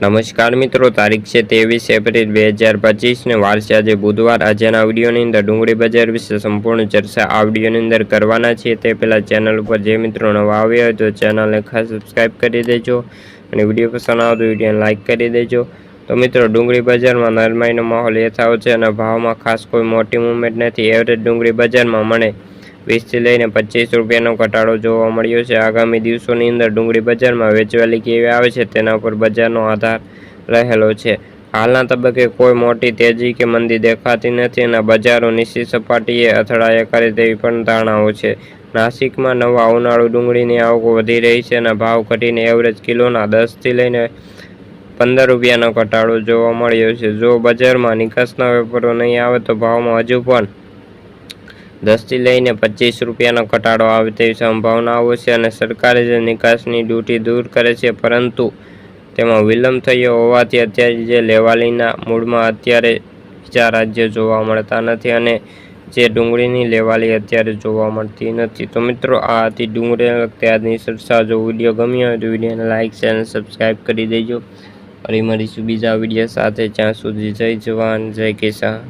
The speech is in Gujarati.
નમસ્કાર મિત્રો, તારીખ છે ત્રેવીસ એપ્રિલ બે હજાર પચીસને વાર આજે બુધવાર. આજના વિડીયોની અંદર ડુંગળી બજાર વિશે સંપૂર્ણ ચર્ચા આ વિડીયોની અંદર કરવાના છીએ. તે પહેલાં ચેનલ ઉપર જે મિત્રો નવા આવ્યા હોય તો ચેનલને ખાસ સબસ્ક્રાઈબ કરી દેજો અને વીડિયો પસંદ આવે તો વિડીયોને લાઇક કરી દેજો. તો મિત્રો, ડુંગળી બજારમાં નરમાઈનો માહોલ યથાવ છે અને ભાવમાં ખાસ કોઈ મોટી મુવમેન્ટ નથી. એવરેજ ડુંગળી બજારમાં મને વીસથી લઈને પચીસ રૂપિયાનો ઘટાડો જોવા મળ્યો છે. આગામી દિવસોની અંદર ડુંગળી બજારમાં વેચવાલી કેવી આવે છે તેના ઉપર બજારનો આધાર રહેલો છે. હાલના તબક્કે કોઈ મોટી તેજી કે મંદી દેખાતી નથી અને બજારો નિશ્ચિત સપાટીએ અથડાયા કરે તેવી પણ ધારણાઓ છે. નાસિકમાં નવા ઉનાળુ ડુંગળીની આવકો વધી રહી છે અને ભાવ ઘટીને એવરેજ કિલોના દસથી લઈને પંદર રૂપિયાનો ઘટાડો જોવા મળ્યો છે. જો બજારમાં નિકાસના વેપારો નહીં આવે તો ભાવમાં હજુ પણ દસથી લઈને પચીસ રૂપિયાનો ઘટાડો આવે તેવી સંભાવનાઓ છે અને સરકારે જે નિકાસની ડ્યુટી દૂર કરે છે, પરંતુ તેમાં વિલંબ થયો હોવાથી અત્યારે જે લેવાલીના મૂળમાં અત્યારે બીજા રાજ્યો જોવા મળતા નથી અને જે ડુંગળીની લેવાલી અત્યારે જોવા મળતી નથી. તો મિત્રો, આ હતી ડુંગળીને લગતી આજની ચર્ચા. જો વીડિયો ગમ્યો હોય તો વિડીયોને લાઇક છે અને સબસ્ક્રાઈબ કરી દેજો. ફરી મળીશું બીજા વીડિયો સાથે. જ્યાં સુધી જય જવાન, જય કિસાન.